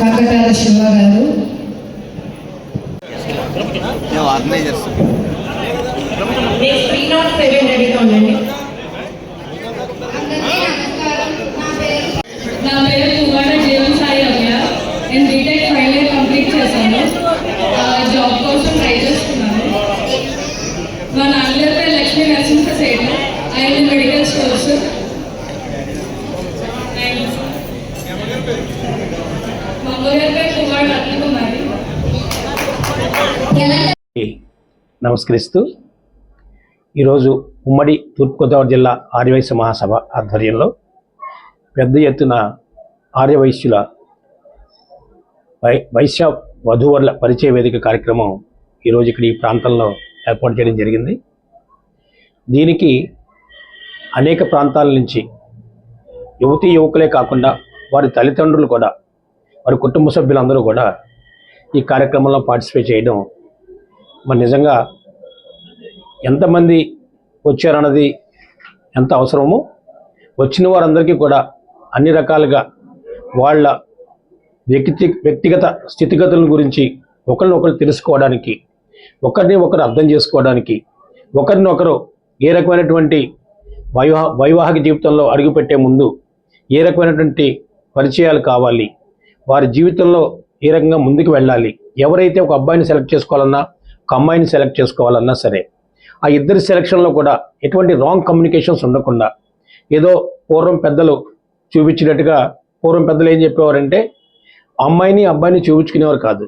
కాకటాల శివ గారు. Organisers three not seven రెడీగా ఉండండి నమస్కరిస్తూ ఈరోజు ఉమ్మడి తూర్పుగోదావరి జిల్లా ఆర్యవైశ్య మహాసభ ఆధ్వర్యంలో పెద్ద ఎత్తున ఆర్యవైశ్యుల వై వైశ్య వధూవరుల పరిచయ వేదిక కార్యక్రమం ఈరోజు ఇక్కడ ఈ ప్రాంతంలో ఏర్పాటు చేయడం జరిగింది. దీనికి అనేక ప్రాంతాల నుంచి యువతీ యువకులే కాకుండా వారి తల్లిదండ్రులు కూడా వారి కుటుంబ సభ్యులందరూ కూడా ఈ కార్యక్రమంలో పార్టిసిపేట్ చేయడం మరి నిజంగా ఎంతమంది వచ్చారన్నది ఎంత అవసరమో వచ్చిన వారందరికీ కూడా అన్ని రకాలుగా వాళ్ళ వ్యక్తి వ్యక్తిగత స్థితిగతుల గురించి ఒకరినొకరు తెలుసుకోవడానికి ఒకరిని ఒకరు అర్థం చేసుకోవడానికి ఒకరినొకరు ఏ రకమైనటువంటి వైవా వైవాహిక జీవితంలో అడుగుపెట్టే ముందు ఏ రకమైనటువంటి పరిచయాలు కావాలి వారి జీవితంలో ఏ రకంగా ముందుకు వెళ్ళాలి ఎవరైతే ఒక అబ్బాయిని సెలెక్ట్ చేసుకోవాలన్నా ఒక అమ్మాయిని సెలెక్ట్ చేసుకోవాలన్నా సరే ఆ ఇద్దరి సెలక్షన్లో కూడా ఎటువంటి రాంగ్ కమ్యూనికేషన్స్ ఉండకుండా ఏదో పూర్వం పెద్దలు చూపించినట్టుగా పూర్వం పెద్దలు ఏం చెప్పేవారంటే అమ్మాయిని అబ్బాయిని చూపించుకునేవారు కాదు.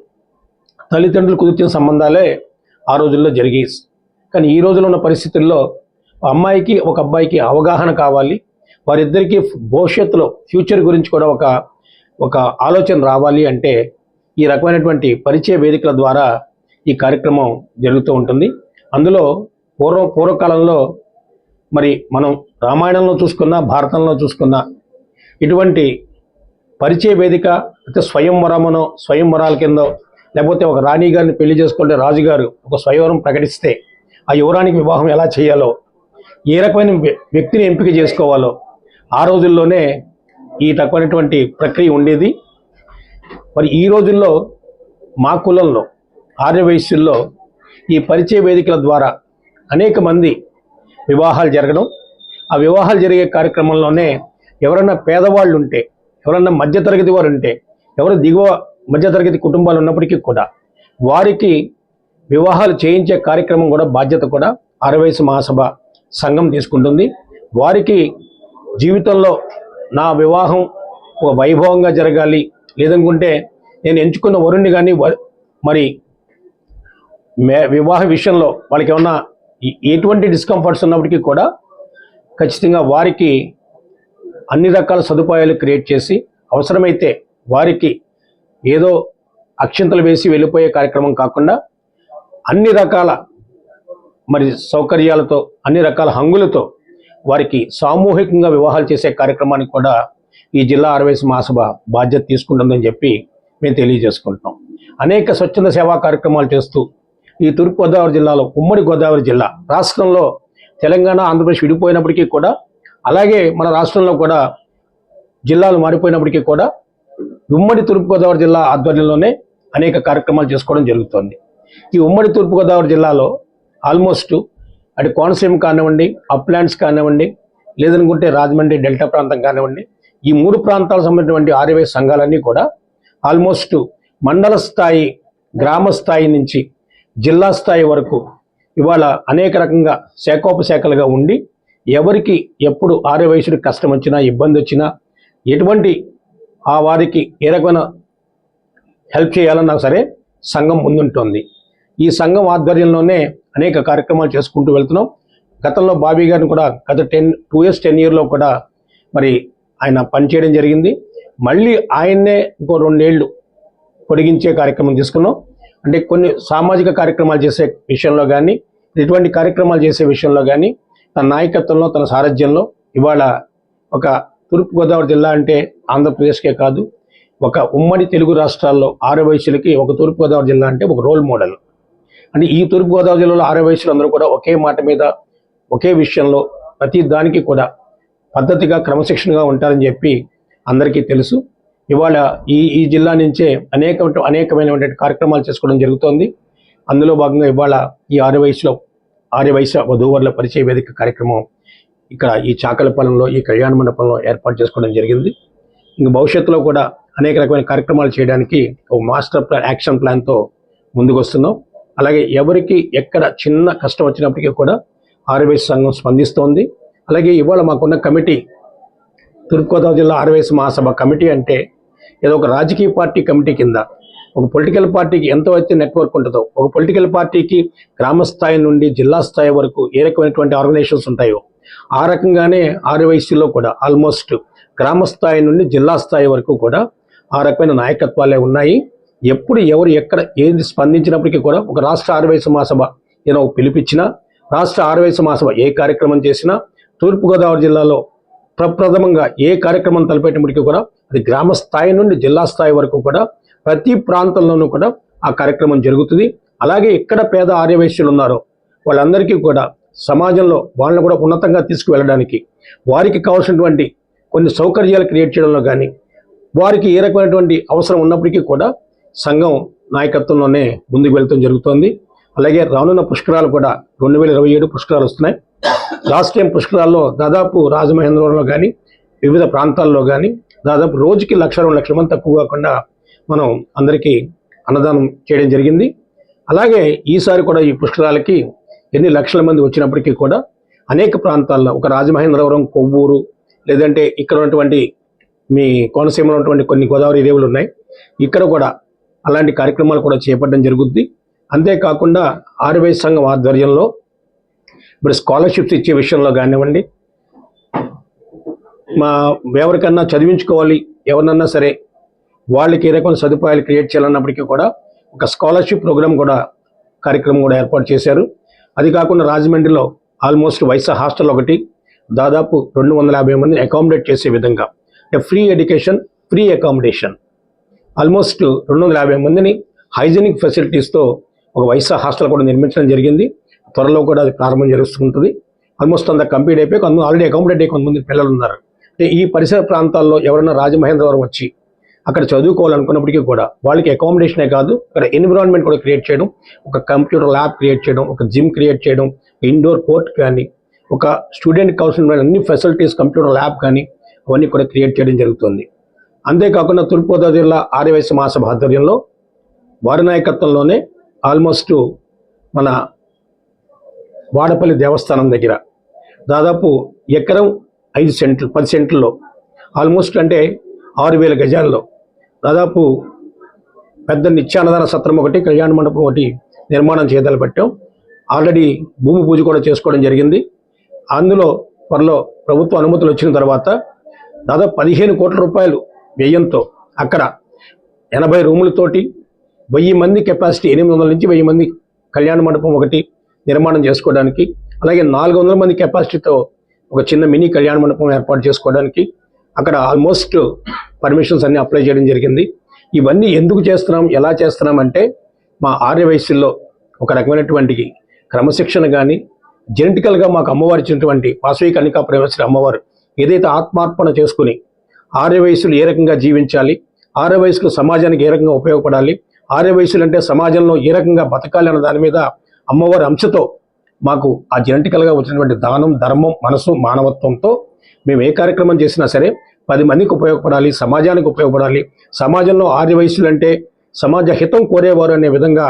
తల్లిదండ్రులు కుదిర్చిన సంబంధాలే ఆ రోజుల్లో జరిగాయి. కానీ ఈ రోజులో ఉన్న పరిస్థితుల్లో అమ్మాయికి ఒక అబ్బాయికి అవగాహన కావాలి. వారిద్దరికీ భవిష్యత్తులో ఫ్యూచర్ గురించి కూడా ఒక ఒక ఆలోచన రావాలి అంటే ఈ రకమైనటువంటి పరిచయ వేదికల ద్వారా ఈ కార్యక్రమం జరుగుతూ ఉంటుంది. అందులో పూర్వ పూర్వకాలంలో మరి మనం రామాయణంలో చూసుకున్నా భారతంలో చూసుకున్నా ఇటువంటి పరిచయ వేదిక అయితే స్వయంవరమనో స్వయంవరాల కిందో లేకపోతే ఒక రాణి గారిని పెళ్ళి చేసుకుంటే రాజుగారు ఒక స్వయంవరం ప్రకటిస్తే ఆ యువరానికి వివాహం ఎలా చేయాలో ఏ రకమైన వ్య- వ్యక్తిని ఎంపిక చేసుకోవాలో ఆ రోజుల్లోనే ఈ రకమైనటువంటి ప్రక్రియ ఉండేది. మరి ఈ రోజుల్లో మా కులంలో ఆర్యవయస్సుల్లో ఈ పరిచయ వేదికల ద్వారా అనేక మంది వివాహాలు జరగడం ఆ వివాహాలు జరిగే కార్యక్రమంలోనే ఎవరైనా పేదవాళ్ళు ఉంటే ఎవరన్నా మధ్యతరగతి వారు ఉంటే ఎవరు దిగువ మధ్యతరగతి కుటుంబాలు ఉన్నప్పటికీ కూడా వారికి వివాహాలు చేయించే కార్యక్రమం కూడా బాధ్యత కూడా ఆరవయసు మహాసభ సంఘం తీసుకుంటుంది. వారికి జీవితంలో నా వివాహం ఒక వైభవంగా జరగాలి లేదనుకుంటే నేను ఎంచుకున్న వరుణ్ణి కానీ మరి మే వివాహ విషయంలో వాళ్ళకి ఏమన్నా ఎటువంటి డిస్కంఫర్ట్స్ ఉన్నప్పటికీ కూడా ఖచ్చితంగా వారికి అన్ని రకాల సదుపాయాలు క్రియేట్ చేసి అవసరమైతే వారికి ఏదో అక్షింతలు వేసి వెళ్ళిపోయే కార్యక్రమం కాకుండా అన్ని రకాల మరి సౌకర్యాలతో అన్ని రకాల హంగులతో వారికి సామూహికంగా వివాహాలు చేసే కార్యక్రమానికి కూడా ఈ జిల్లా ఆర్వైస్ మహాసభ బాధ్యత తీసుకుంటుందని చెప్పి మేము తెలియజేసుకుంటున్నాం. అనేక స్వచ్ఛంద సేవా కార్యక్రమాలు చేస్తూ ఈ తూర్పుగోదావరి జిల్లాలో ఉమ్మడి గోదావరి జిల్లా. రాష్ట్రంలో తెలంగాణ ఆంధ్రప్రదేశ్ విడిపోయినప్పటికీ కూడా అలాగే మన రాష్ట్రంలో కూడా జిల్లాలు మారిపోయినప్పటికీ కూడా ఉమ్మడి తూర్పుగోదావరి జిల్లా ఆధ్వర్యంలోనే అనేక కార్యక్రమాలు చేసుకోవడం జరుగుతోంది. ఈ ఉమ్మడి తూర్పుగోదావరి జిల్లాలో ఆల్మోస్ట్ అటు కోనసీమ కానివ్వండి అప్లాండ్స్ కానివ్వండి లేదనుకుంటే రాజమండ్రి డెల్టా ప్రాంతం కానివ్వండి ఈ మూడు ప్రాంతాలకు సంబంధించినటువంటి ఆర్యవై సంఘాలన్నీ కూడా ఆల్మోస్ట్ మండల స్థాయి గ్రామ స్థాయి నుంచి జిల్లా స్థాయి వరకు ఇవాళ అనేక రకంగా శాఖోపశాఖలుగా ఉండి ఎవరికి ఎప్పుడు ఆర్యవయసుడికి కష్టం వచ్చినా ఇబ్బంది వచ్చినా ఎటువంటి ఆ వారికి ఏ రకమైన హెల్ప్ చేయాలన్నా సరే సంఘం ముందుంటుంది. ఈ సంఘం ఆధ్వర్యంలోనే అనేక కార్యక్రమాలు చేసుకుంటూ వెళ్తున్నాం. గతంలో బాబీ గారిని కూడా గత టెన్ టూ ఇయర్స్ టెన్ ఇయర్లో కూడా మరి ఆయన పనిచేయడం జరిగింది. మళ్ళీ ఆయన్నే ఇంకో రెండేళ్ళు పొడిగించే కార్యక్రమం తీసుకున్నాం. అంటే కొన్ని సామాజిక కార్యక్రమాలు చేసే విషయంలో కానీ ఇటువంటి కార్యక్రమాలు చేసే విషయంలో కానీ తన నాయకత్వంలో తన సారథ్యంలో ఇవాళ ఒక తూర్పుగోదావరి జిల్లా అంటే ఆంధ్రప్రదేశ్కే కాదు ఒక ఉమ్మడి తెలుగు రాష్ట్రాల్లో ఆరు వయసులకి ఒక తూర్పుగోదావరి జిల్లా అంటే ఒక రోల్ మోడల్. అంటే ఈ తూర్పుగోదావరి జిల్లాలో ఆరు వయసులు అందరూ కూడా ఒకే మాట మీద ఒకే విషయంలో ప్రతి దానికి కూడా పద్ధతిగా క్రమశిక్షణగా ఉంటారని చెప్పి అందరికీ తెలుసు. ఇవాళ ఈ ఈ జిల్లా నుంచే అనేక అనేకమైనటువంటి కార్యక్రమాలు చేసుకోవడం జరుగుతోంది. అందులో భాగంగా ఇవాళ ఈ ఆరు వయసులో ఆర్య వయసు వధూవరుల పరిచయ వేదిక కార్యక్రమం ఇక్కడ ఈ చాకలపాలెంలో ఈ కళ్యాణ మండపంలో ఏర్పాటు చేసుకోవడం జరిగింది. ఇంక భవిష్యత్తులో కూడా అనేక రకమైన కార్యక్రమాలు చేయడానికి ఒక మాస్టర్ ప్లాన్ యాక్షన్ ప్లాన్తో ముందుకు వస్తున్నాం అలాగే ఎవరికి ఎక్కడ చిన్న కష్టం వచ్చినప్పటికీ కూడా ఆర్యవైశ్య సంఘం స్పందిస్తోంది. అలాగే ఇవాళ మాకున్న కమిటీ తూర్పుగోదావరి జిల్లా ఆర్యవైశ్య మహాసభ కమిటీ అంటే ఏదో ఒక రాజకీయ పార్టీ కమిటీ కింద ఒక పొలిటికల్ పార్టీకి ఎంతో అయితే నెట్వర్క్ ఉంటుందో ఒక పొలిటికల్ పార్టీకి గ్రామ స్థాయి నుండి జిల్లా స్థాయి వరకు ఏ రకమైనటువంటి ఆర్గనైజేషన్స్ ఉంటాయో ఆ రకంగానే ఆర్యవైశ్యలో కూడా ఆల్మోస్ట్ గ్రామ స్థాయి నుండి జిల్లా స్థాయి వరకు కూడా ఆ రకమైన నాయకత్వాలే ఉన్నాయి. ఎప్పుడు ఎవరు ఎక్కడ ఏది స్పందించినప్పటికీ కూడా ఒక రాష్ట్ర ఆర్యవైశ్య మహాసభ ఏదో పిలిపించినా రాష్ట్ర ఆర్యవైశ్య మహాసభ ఏ కార్యక్రమం చేసినా తూర్పుగోదావరి జిల్లాలో ప్రప్రథమంగా ఏ కార్యక్రమం తలపెట్టినప్పటికీ కూడా అది గ్రామ స్థాయి నుండి జిల్లా స్థాయి వరకు కూడా ప్రతి ప్రాంతంలోనూ కూడా ఆ కార్యక్రమం జరుగుతుంది. అలాగే ఎక్కడ పేద ఆర్యవైశ్యులు ఉన్నారో వాళ్ళందరికీ కూడా సమాజంలో వాళ్ళని కూడా ఉన్నతంగా తీసుకువెళ్ళడానికి వారికి కావాల్సినటువంటి కొన్ని సౌకర్యాలు క్రియేట్ చేయడంలో కానీ వారికి ఏ రకమైనటువంటి అవసరం ఉన్నప్పటికీ కూడా సంఘం నాయకత్వంలోనే ముందుకు వెళ్తాం జరుగుతోంది. అలాగే రానున్న పుష్కరాలు కూడా రెండు వేల ఇరవై ఏడు పుష్కరాలు వస్తున్నాయి. లాస్ట్ టైం పుష్కరాల్లో దాదాపు రాజమహేంద్రవరంలో కానీ వివిధ ప్రాంతాల్లో కానీ దాదాపు రోజుకి లక్ష రెండు లక్షల మంది తక్కువ కాకుండా మనం అందరికీ అన్నదానం చేయడం జరిగింది. అలాగే ఈసారి కూడా ఈ పుష్కరాలకి ఎన్ని లక్షల మంది వచ్చినప్పటికీ కూడా అనేక ప్రాంతాల్లో ఒక రాజమహేంద్రవరం కొవ్వూరు లేదంటే ఇక్కడ ఉన్నటువంటి మీ కోనసీమలో ఉన్నటువంటి కొన్ని గోదావరి రేవులు ఉన్నాయి. ఇక్కడ కూడా అలాంటి కార్యక్రమాలు కూడా చేపట్టడం జరుగుద్ది. అంతేకాకుండా ఆర్వై సంఘం ఆధ్వర్యంలో ఇప్పుడు స్కాలర్షిప్స్ ఇచ్చే విషయంలో కానివ్వండి మా ఎవరికన్నా చదివించుకోవాలి ఎవరినన్నా సరే వాళ్ళకి ఏ రకమైన సదుపాయాలు క్రియేట్ చేయాలన్నప్పటికీ కూడా ఒక స్కాలర్షిప్ ప్రోగ్రామ్ కూడా కార్యక్రమం కూడా ఏర్పాటు చేశారు. అది కాకుండా రాజమండ్రిలో ఆల్మోస్ట్ వైసా హాస్టల్ ఒకటి దాదాపు రెండు వందల యాభై మందిని అకామిడేట్ చేసే విధంగా free education free accommodation almost రెండు వందల యాభై మందిని హైజీనిక్ ఫెసిలిటీస్తో ఒక వైసా హాస్టల్ కూడా నిర్మించడం జరిగింది. త్వరలో కూడా అది ప్రారంభం జరుగుతుంటుంది ఆల్మోస్ట్ అంత కంప్లీట్ అయిపోయి కొంతమంది ఆల్రెడీ అకామిడేట్ అయ్యి కొంతమంది పిల్లలు ఉన్నారు. అంటే ఈ పరిసర ప్రాంతాల్లో ఎవరైనా రాజమహేంద్రవరం వచ్చి అక్కడ చదువుకోవాలనుకున్నప్పటికీ కూడా వాళ్ళకి అకామిడేషనే కాదు అక్కడ ఎన్విరాన్మెంట్ కూడా క్రియేట్ చేయడం ఒక కంప్యూటర్ ల్యాబ్ క్రియేట్ చేయడం ఒక జిమ్ క్రియేట్ చేయడం ఇండోర్ కోర్ట్ కానీ ఒక స్టూడెంట్ కౌన్సిల్ అన్ని ఫెసిలిటీస్ కంప్యూటర్ ల్యాబ్ కానీ అవన్నీ కూడా క్రియేట్ చేయడం జరుగుతుంది. అంతేకాకుండా తూర్పుగోదావరి జిల్లా ఆర్యవైశ్య మహాసభ ఆధ్వర్యంలో వారి నాయకత్వంలోనే ఆల్మోస్ట్ మన వాడపల్లి దేవస్థానం దగ్గర. దాదాపు ఎకరం ఐదు సెంట్లు పది సెంట్లలో ఆల్మోస్ట్ అంటే ఆరు వేల గజాల్లో. దాదాపు పెద్ద నిత్యాన్నదాన సత్రం ఒకటి కళ్యాణ మండపం ఒకటి నిర్మాణం చేయదలు పెట్టాం. ఆల్రెడీ భూమి పూజ కూడా చేసుకోవడం జరిగింది. అందులో త్వరలో ప్రభుత్వ అనుమతులు వచ్చిన తర్వాత దాదాపు పదిహేను కోట్ల రూపాయలు వ్యయంతో అక్కడ ఎనభై రూములతోటి వెయ్యి మంది కెపాసిటీ ఎనిమిది వందల నుంచి వెయ్యి మంది కళ్యాణ మండపం ఒకటి నిర్మాణం చేసుకోవడానికి అలాగే నాలుగు వందల మంది కెపాసిటీతో ఒక చిన్న మినీ కళ్యాణ మండపం ఏర్పాటు చేసుకోవడానికి అక్కడ ఆల్మోస్ట్ పర్మిషన్స్ అన్ని అప్లై చేయడం జరిగింది. ఇవన్నీ ఎందుకు చేస్తున్నాం ఎలా చేస్తున్నాం అంటే మా ఆర్య వయస్సుల్లో ఒక రకమైనటువంటి క్రమశిక్షణ కానీ జెనెటికల్గా మాకు అమ్మవారు ఇచ్చినటువంటి వాసవి కన్నికా ప్రవేశ అమ్మవారు ఏదైతే ఆత్మార్పణ చేసుకుని ఆర్య వయసులు ఏ రకంగా జీవించాలి ఆర్య వయసులు సమాజానికి ఏ రకంగా ఉపయోగపడాలి ఆర్య వయసులు అంటే సమాజంలో ఏ రకంగా బతకాలి అన్న దాని మీద అమ్మవారి అంశతో మాకు ఆ జెనెటికల్గా వచ్చినటువంటి దానం ధర్మం మనసు మానవత్వంతో మేము ఏ కార్యక్రమం చేసినా సరే పది మందికి ఉపయోగపడాలి సమాజానికి ఉపయోగపడాలి. సమాజంలో ఆర్య వయసులు అంటే సమాజ హితం కోరేవారు అనే విధంగా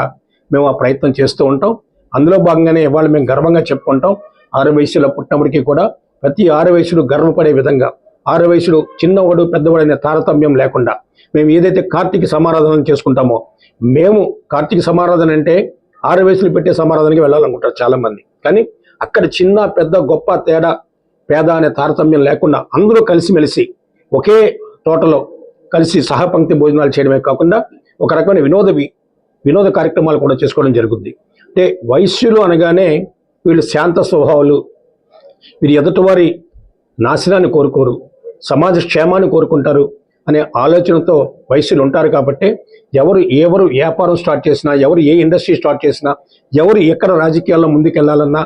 మేము ఆ ప్రయత్నం చేస్తూ ఉంటాం. అందులో భాగంగానే ఇవాళ మేము గర్వంగా చెప్పుకుంటాం. ఆరు వయసులో పుట్టినప్పటికీ కూడా ప్రతి ఆరు వయసుడు గర్వపడే విధంగా ఆరు వయసుడు చిన్నవాడు పెద్దవాడు అనే తారతమ్యం లేకుండా మేము ఏదైతే కార్తీక సమారాధన చేసుకుంటామో మేము కార్తీక సమారాధన అంటే ఆరు వయసులు పెట్టే సమారాధనకి వెళ్ళాలనుకుంటారు చాలామంది. కానీ అక్కడ చిన్న పెద్ద గొప్ప తేడా పేద అనే తారతమ్యం లేకుండా అందరూ కలిసిమెలిసి ఒకే తోటలో కలిసి సహపంక్తి భోజనాలు చేయడమే కాకుండా ఒక రకమైన వినోద వినోద కార్యక్రమాలు కూడా చేసుకోవడం జరుగుద్ది. అంటే వైశ్యులు అనగానే వీళ్ళు శాంత స్వభావాలు వీరు ఎదుటివారి నాశనాన్ని కోరుకోరు సమాజ క్షేమాన్ని కోరుకుంటారు అనే ఆలోచనతో వైశ్యులు ఉంటారు కాబట్టి ఎవరు ఎవరు వ్యాపారం స్టార్ట్ చేసినా ఎవరు ఏ ఇండస్ట్రీ స్టార్ట్ చేసినా ఎవరు ఎక్కడ రాజకీయాల్లో ముందుకెళ్ళాలన్నా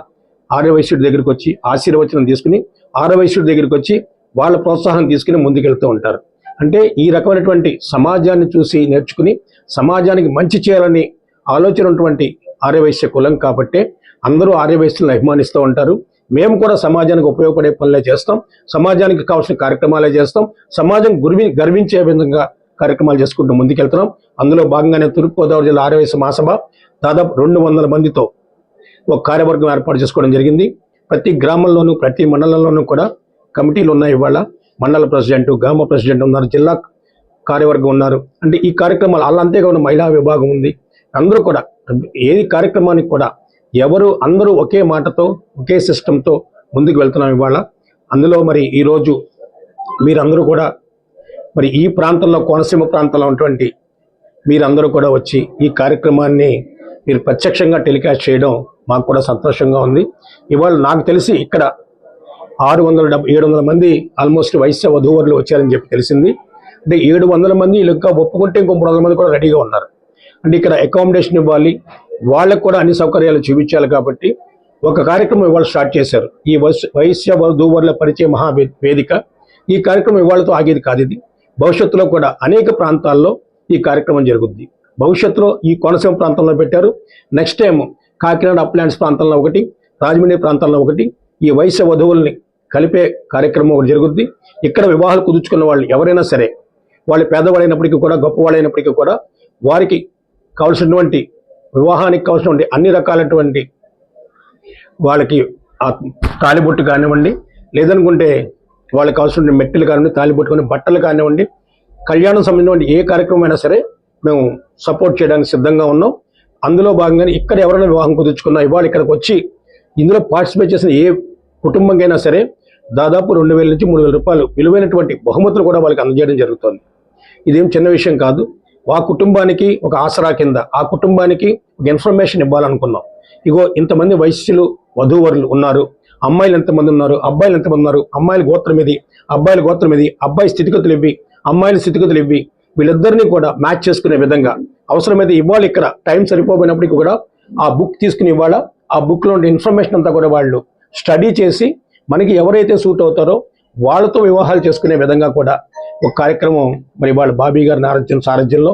ఆర్యవైశ్యుడి దగ్గరికి వచ్చి ఆశీర్వచనం తీసుకుని ఆర్యవైశ్యుడి దగ్గరికి వచ్చి వాళ్ళ ప్రోత్సాహం తీసుకుని ముందుకెళ్తూ ఉంటారు. అంటే ఈ రకమైనటువంటి సమాజాన్ని చూసి నేర్చుకుని సమాజానికి మంచి చేయాలని ఆలోచన ఉన్నటువంటి ఆర్యవైశ్య కులం కాబట్టే అందరూ ఆర్యవైశ్యులను అభిమానిస్తూ ఉంటారు. మేము కూడా సమాజానికి ఉపయోగపడే పనులే చేస్తాం. సమాజానికి కావాల్సిన కార్యక్రమాలే చేస్తాం. సమాజం గుర్వి గర్వించే విధంగా కార్యక్రమాలు చేసుకుంటూ ముందుకెళ్తున్నాం. అందులో భాగంగానే తూర్పుగోదావరి జిల్లా ఆరవేశ మహాసభ దాదాపు రెండు వందల మందితో ఒక కార్యవర్గం ఏర్పాటు చేసుకోవడం జరిగింది. ప్రతి గ్రామంలోనూ ప్రతి మండలంలోనూ కూడా కమిటీలు ఉన్నాయి ఇవాళ. మండల ప్రెసిడెంట్ గ్రామ ప్రెసిడెంట్ ఉన్నారు జిల్లా కార్యవర్గం ఉన్నారు. అంటే ఈ కార్యక్రమాలు అలా అంతేకాకుండా మహిళా విభాగం ఉంది. అందరూ కూడా ఏది కార్యక్రమానికి కూడా ఎవరు అందరూ ఒకే మాటతో ఒకే సిస్టంతో ముందుకు వెళ్తున్నాం ఇవాళ. అందులో మరి ఈరోజు మీరందరూ కూడా మరి ఈ ప్రాంతంలో కోనసీమ ప్రాంతంలో ఉన్నటువంటి మీరందరూ కూడా వచ్చి ఈ కార్యక్రమాన్ని మీరు ప్రత్యక్షంగా టెలికాస్ట్ చేయడం మాకు కూడా సంతోషంగా ఉంది. ఇవాళ నాకు తెలిసి ఇక్కడ ఆరు వందల డెబ్బై ఏడు వందల మంది ఆల్మోస్ట్ వైశ్య వధూవరులు వచ్చారని చెప్పి తెలిసింది. అంటే ఏడు వందల మంది వీళ్ళు ఇంకా ఒప్పుకుంటే ఇంకో మూడు వందల మంది కూడా రెడీగా ఉన్నారు. అంటే ఇక్కడ అకామిడేషన్ ఇవ్వాలి వాళ్ళకు కూడా అన్ని సౌకర్యాలు చూపించాలి కాబట్టి ఒక కార్యక్రమం ఇవాళ స్టార్ట్ చేశారు. ఈ వైశ్య వైశ్య వధూవరుల పరిచయ మహా వేదిక ఈ కార్యక్రమం ఇవాళతో ఆగేది కాదు ఇది. భవిష్యత్తులో కూడా అనేక ప్రాంతాల్లో ఈ కార్యక్రమం జరుగుద్ది. భవిష్యత్తులో ఈ కోనసీమ ప్రాంతంలో పెట్టారు. నెక్స్ట్ టైం కాకినాడ అప్లాండ్స్ ప్రాంతంలో ఒకటి రాజమండ్రి ప్రాంతంలో ఒకటి ఈ వైశ్య వధువుల్ని కలిపే కార్యక్రమం ఒకటి జరుగుద్ది. ఇక్కడ వివాహాలు కుదుర్చుకున్న వాళ్ళు ఎవరైనా సరే వాళ్ళు పేదవాళ్ళైనప్పటికీ కూడా గొప్పవాళ్ళైనప్పటికీ కూడా వారికి కావలసినటువంటి వివాహానికి కావాల్సినటువంటి అన్ని రకాలటువంటి వాళ్ళకి ఆ తాలిబొట్టు కానివ్వండి లేదనుకుంటే వాళ్ళకి కావాల్సిన మెట్టెలు కానివ్వండి తాలిబొట్టు కానీ బట్టలు కానివ్వండి కళ్యాణం సంబంధించిన ఏ కార్యక్రమం అయినా సరే మేము సపోర్ట్ చేయడానికి సిద్ధంగా ఉన్నాం. అందులో భాగంగానే ఇక్కడ ఎవరైనా వివాహం కుదుర్చుకున్నా ఇవాళ ఇక్కడికి వచ్చి ఇందులో పార్టిసిపేట్ చేసిన ఏ కుటుంబంకైనా సరే దాదాపు రెండు వేల నుంచి మూడు వేల రూపాయలు విలువైనటువంటి బహుమతులు కూడా వాళ్ళకి అందజేయడం జరుగుతుంది. ఇదేం చిన్న విషయం కాదు. ఆ కుటుంబానికి ఒక ఆసరా కింద ఆ కుటుంబానికి ఒక ఇన్ఫర్మేషన్ ఇవ్వాలనుకున్నాం. ఇగో ఇంతమంది వైశ్యులు వధూవరులు ఉన్నారు. అమ్మాయిలు ఎంతమంది ఉన్నారు? అబ్బాయిలు ఎంతమంది ఉన్నారు? అమ్మాయిల గోత్రం ఇది. అబ్బాయిల గోత్రం ఇది. అబ్బాయి స్థితిగతులు ఇవ్వి. అమ్మాయిల స్థితిగతులు ఇవ్వి. వీళ్ళిద్దరిని కూడా మ్యాచ్ చేసుకునే విధంగా. అవసరమైతే ఇవ్వాలి ఇక్కడ. టైం సరిపోయినప్పటికీ కూడా ఆ బుక్ తీసుకుని ఇవ్వాల. ఆ బుక్లో ఉండే ఇన్ఫర్మేషన్ అంతా కూడా వాళ్ళు స్టడీ చేసి మనకి ఎవరైతే సూట్ అవుతారో వాళ్ళతో వివాహాలు చేసుకునే విధంగా కూడా ఒక కార్యక్రమం మరి వాళ్ళ బాబీ గారి నారాయణ సారథ్యంలో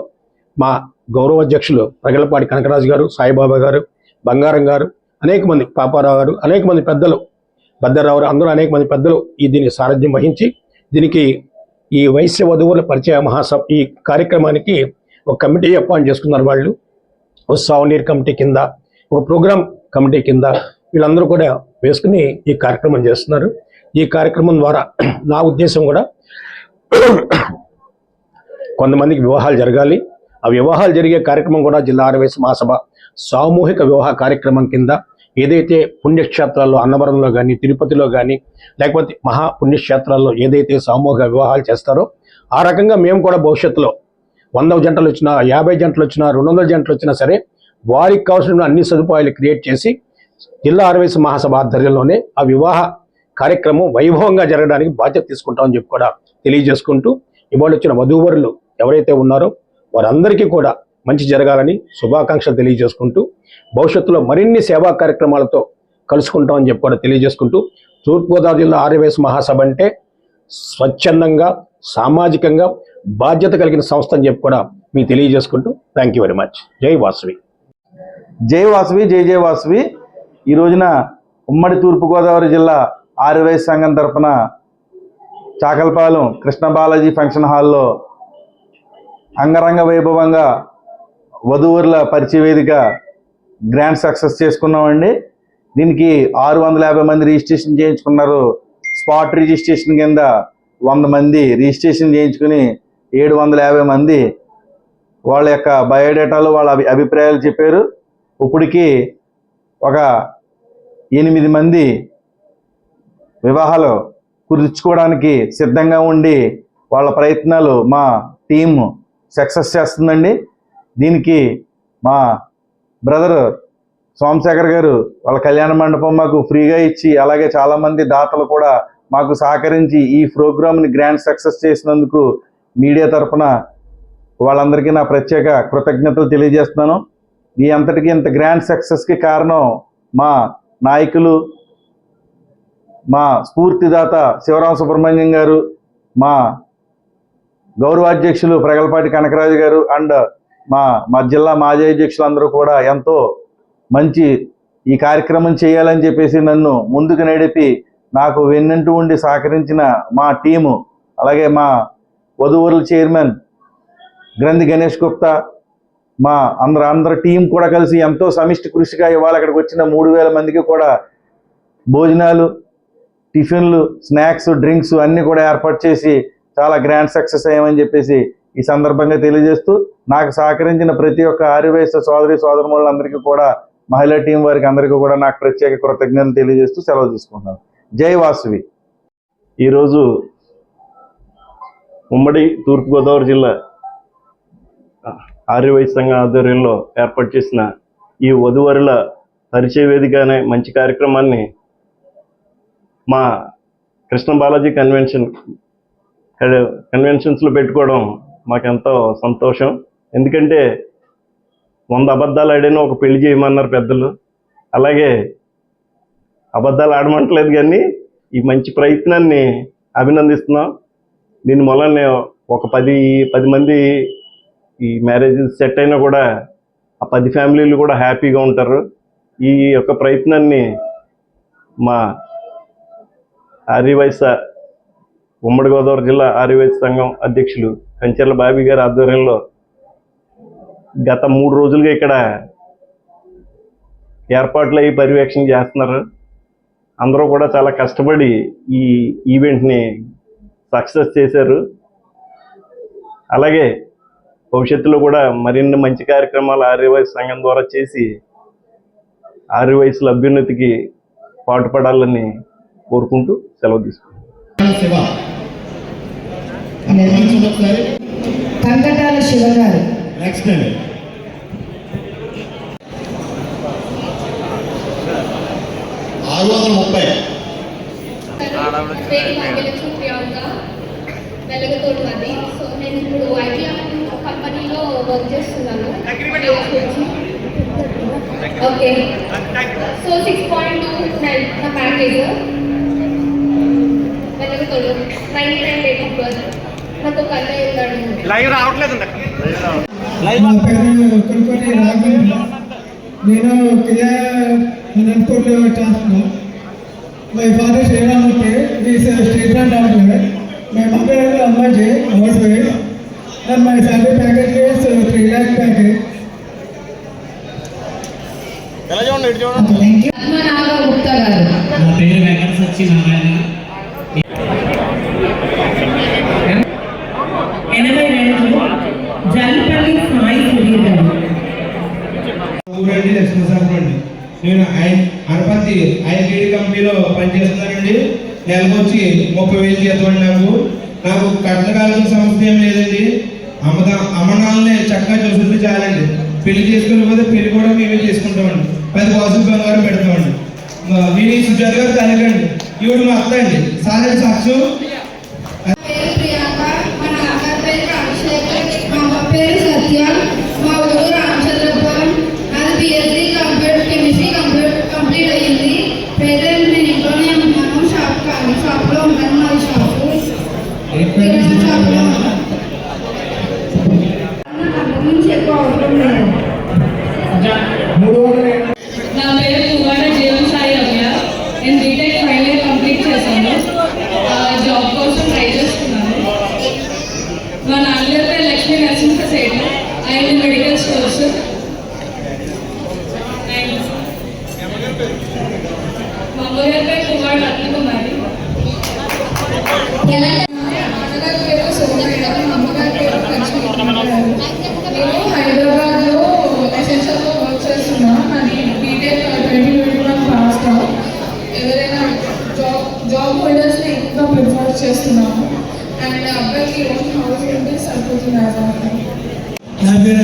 మా గౌరవ అధ్యక్షులు ప్రగలపాటి కనకరాజు గారు సాయిబాబా గారు బంగారం గారు అనేక మంది పాపారావు గారు అనేక మంది పెద్దలు భద్రరావు అందరూ అనేక మంది పెద్దలు ఈ దీనికి సారథ్యం వహించి దీనికి ఈ వైశ్య వధువుల పరిచయ మహాసభ ఈ కార్యక్రమానికి ఒక కమిటీ అపాయింట్ చేసుకున్నారు వాళ్ళు. ఒక సావనీర్ కమిటీ కింద ఒక ప్రోగ్రామ్ కమిటీ కింద వీళ్ళందరూ కూడా వేసుకుని ఈ కార్యక్రమం చేస్తున్నారు. ఈ కార్యక్రమం ద్వారా నా ఉద్దేశం కూడా కొంతమందికి వివాహాలు జరగాలి. ఆ వివాహాలు జరిగే కార్యక్రమం కూడా జిల్లా ఆరవేశ మహాసభ సామూహిక వివాహ కార్యక్రమం కింద ఏదైతే పుణ్యక్షేత్రాల్లో అన్నవరంలో కానీ తిరుపతిలో కానీ లేకపోతే మహా పుణ్యక్షేత్రాల్లో ఏదైతే సామూహిక వివాహాలు చేస్తారో ఆ రకంగా మేము కూడా భవిష్యత్తులో వంద జంటలు వచ్చినా యాభై జంటలు వచ్చినా రెండు వందల జంటలు వచ్చినా సరే వారికి కావాల్సిన అన్ని సదుపాయాలు క్రియేట్ చేసి జిల్లా ఆర్వేశ మహాసభ ఆధ్వర్యంలోనే ఆ వివాహ కార్యక్రమం వైభవంగా జరగడానికి బాధ్యత తీసుకుంటామని చెప్పి కూడా తెలియజేసుకుంటూ ఇవాళ వచ్చిన వధూవరులు ఎవరైతే ఉన్నారో వారందరికీ కూడా మంచి జరగాలని శుభాకాంక్షలు తెలియజేసుకుంటూ భవిష్యత్తులో మరిన్ని సేవా కార్యక్రమాలతో కలుసుకుంటామని చెప్పి కూడా తెలియజేసుకుంటూ తూర్పుగోదావరి జిల్లా ఆర్యవేశ మహాసభ అంటే స్వచ్ఛందంగా సామాజికంగా బాధ్యత కలిగిన సంస్థ అని చెప్పి కూడా మీకు తెలియజేసుకుంటూ థ్యాంక్ యూ వెరీ మచ్ జై వాసవి. జై వాసవి జై జై వాసవి. ఈ రోజున ఉమ్మడి తూర్పుగోదావరి జిల్లా ఆర్యవేశ సంఘం తరఫున చాకల్పాలెం కృష్ణ బాలాజీ ఫంక్షన్ హాల్లో అంగరంగ వైభవంగా వధువుల పరిచయ వేదిక గ్రాండ్ సక్సెస్ చేసుకున్నామండి. దీనికి ఆరు వందల యాభై మంది రిజిస్ట్రేషన్ చేయించుకున్నారు. స్పాట్ రిజిస్ట్రేషన్ కింద వంద మంది రిజిస్ట్రేషన్ చేయించుకుని ఏడు వందల యాభై మంది వాళ్ళ యొక్క బయోడేటాలు వాళ్ళ అభి అభిప్రాయాలు చెప్పారు. ఇప్పటికి ఒక ఎనిమిది మంది వివాహాలు కుదుర్చుకోవడానికి సిద్ధంగా ఉండి వాళ్ళ ప్రయత్నాలు మా టీం సక్సెస్ చేస్తుందండి. దీనికి మా బ్రదర్ సోమశేఖర్ గారు వాళ్ళ కళ్యాణ మండపం మాకు ఫ్రీగా ఇచ్చి అలాగే చాలామంది దాతలు కూడా మాకు సహకరించి ఈ ప్రోగ్రామ్ని గ్రాండ్ సక్సెస్ చేసినందుకు మీడియా తరఫున వాళ్ళందరికీ నా ప్రత్యేక కృతజ్ఞతలు తెలియజేస్తున్నాను. ఈ అంతటికి ఇంత గ్రాండ్ సక్సెస్కి కారణం మా నాయకులు మా స్ఫూర్తిదాత శివరామ సుబ్రహ్మణ్యం గారు మా గౌరవాధ్యక్షులు ప్రగల్పాటి కనకరాజు గారు అండ్ మా మా జిల్లా మాజీ అధ్యక్షులు అందరూ కూడా ఎంతో మంచి ఈ కార్యక్రమం చేయాలని చెప్పేసి నన్ను ముందుకు నడిపి నాకు వెన్నంటూ ఉండి సహకరించిన మా టీము అలాగే మా వధువుల చైర్మన్ గ్రంథి గణేష్ గుప్తా మా అందరు అందరు టీం కూడా కలిసి ఎంతో సమిష్టి కృషిగా ఇవాళ అక్కడికి వచ్చిన మూడు వేల మందికి కూడా భోజనాలు టిఫిన్లు స్నాక్స్ డ్రింక్స్ అన్నీ కూడా ఏర్పాటు చేసి చాలా గ్రాండ్ సక్సెస్ అయ్యామని చెప్పేసి ఈ సందర్భంగా తెలియజేస్తూ నాకు సహకరించిన ప్రతి ఒక్క ఆర్యవయస్సు సోదరి సోదరులందరికీ కూడా మహిళా టీం వారికి అందరికీ కూడా నాకు ప్రత్యేక కృతజ్ఞతలు తెలియజేస్తూ సెలవు తీసుకుంటున్నాను. జై వాసువి. ఈరోజు ఉమ్మడి తూర్పుగోదావరి జిల్లా ఆర్యవైశ్య సంఘం ఆధ్వర్యంలో ఏర్పాటు చేసిన ఈ వధువరుల పరిచయ వేదిక అనే మంచి కార్యక్రమాన్ని మా కృష్ణ బాలాజీ కన్వెన్షన్ కన్వెన్షన్స్లో పెట్టుకోవడం మాకెంతో సంతోషం. ఎందుకంటే వంద అబద్ధాలు ఆడిన ఒక పెళ్ళి చేయమన్నారు పెద్దలు. అలాగే అబద్ధాలు ఆడమంటలేదు కానీ ఈ మంచి ప్రయత్నాన్ని అభినందిస్తున్నాం. దీని మూలన ఒక పది పది మంది ఈ మ్యారేజ్ సెట్ అయినా కూడా ఆ పది ఫ్యామిలీలు కూడా హ్యాపీగా ఉంటారు. ఈ యొక్క ప్రయత్నాన్ని మా ఆర్యవైశ్య ఉమ్మడి గోదావరి జిల్లా ఆర్యవైశ్య సంఘం అధ్యక్షులు కంచెర్ల బాబీ గారి ఆధ్వర్యంలో గత మూడు రోజులుగా ఇక్కడ ఏర్పాట్లు అయ్యి పర్యవేక్షణ చేస్తున్నారు. అందరూ కూడా చాలా కష్టపడి ఈ ఈవెంట్ని సక్సెస్ చేశారు. అలాగే భవిష్యత్తులో కూడా మరిన్ని మంచి కార్యక్రమాలు ఆర్యవైశ్య సంఘం ద్వారా చేసి ఆర్యవైశ్యుల అభ్యున్నతికి పాటుపడాలని కోరుకుంటూ సెలవు తీసుకుంటాం ఆరు వందల ముప్పై వెలగతోటి అది సో నేను ఇప్పుడు కంపెనీలో వర్క్ చేస్తున్నాను okay. So six point two nine నా package వెలగతోడు ninety nine date of birth నాకు ఒక అన్నయ్య ఉన్నాడు నా పేరు కొనుక్కొని రాఘవేంద్ర నేను కియా అనంతపూర్లో చేస్తున్నాను my father Sriramamurthy is State Bank officer my mother Ammaji housewife and my salary package is three lakh package Padmanabha Gupta గారు నా పేరు వెంకట సత్యనారాయణ ఎనభై రెండు జల్పల్లి సాయి సుధీర్ గారు ఊరండి లక్ష్మీసాగర్ అండి నేను ఆయన అనపతి ఐటీడీ కంపెనీలో పనిచేస్తున్నానండి నెలకు వచ్చి ముప్పై వేలు జీతం నాకు. నాకు కట్టకాల్సిన సమస్య ఏం లేదండి. అమ్మదా అమ్మనాన్నని చక్కగా చూసుకుంటే చాలండి. పెళ్ళి చేసుకునే పోతే పెళ్ళి కూడా మేమే చేసుకుంటామండి. పది బాసులు బంగారం పెడతామండి. వీరి సుజాత గారు తనకండి ఈవిడ మా అత్త అండి. సార్ సాక్ష్యం చేస్తున్నాము అండ్ అబ్బాయికి ఓన్ హౌస్ ఉంటే సరిపోతుంది యాజ్ నా పేరు